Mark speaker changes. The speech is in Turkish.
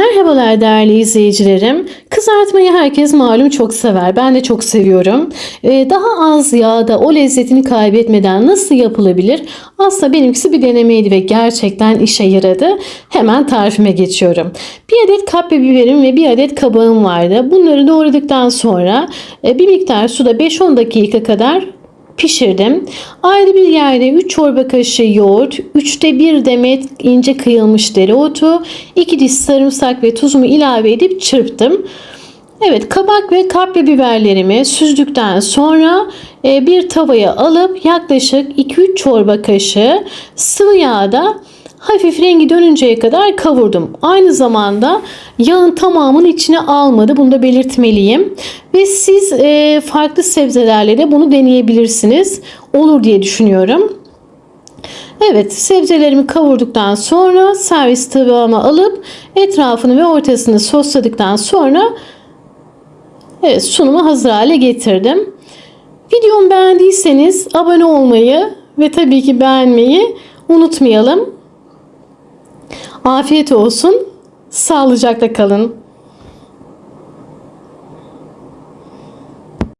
Speaker 1: Merhabalar değerli izleyicilerim. Kızartmayı herkes malum çok sever. Ben de çok seviyorum. Ee, daha az yağda o lezzetini kaybetmeden nasıl yapılabilir? Aslında benimkisi bir denemeydi ve gerçekten işe yaradı. Hemen tarifime geçiyorum. Bir adet kapya biberim ve bir adet kabağım vardı. Bunları doğradıktan sonra e, bir miktar suda 5-10 dakika kadar pişirdim. Ayrı bir yerde 3 çorba kaşığı yoğurt, 3'te 1 demet ince kıyılmış dereotu, 2 diş sarımsak ve tuzumu ilave edip çırptım. Evet kabak ve kapya biberlerimi süzdükten sonra e, bir tavaya alıp yaklaşık 2-3 çorba kaşığı sıvı yağda hafif rengi dönünceye kadar kavurdum. Aynı zamanda yağın tamamını içine almadı. Bunu da belirtmeliyim. Ve siz e, farklı sebzelerle de bunu deneyebilirsiniz. Olur diye düşünüyorum. Evet sebzelerimi kavurduktan sonra servis tabağıma alıp etrafını ve ortasını sosladıktan sonra evet, sunumu hazır hale getirdim. Videomu beğendiyseniz abone olmayı ve tabii ki beğenmeyi unutmayalım. Afiyet olsun. Sağlıcakla kalın.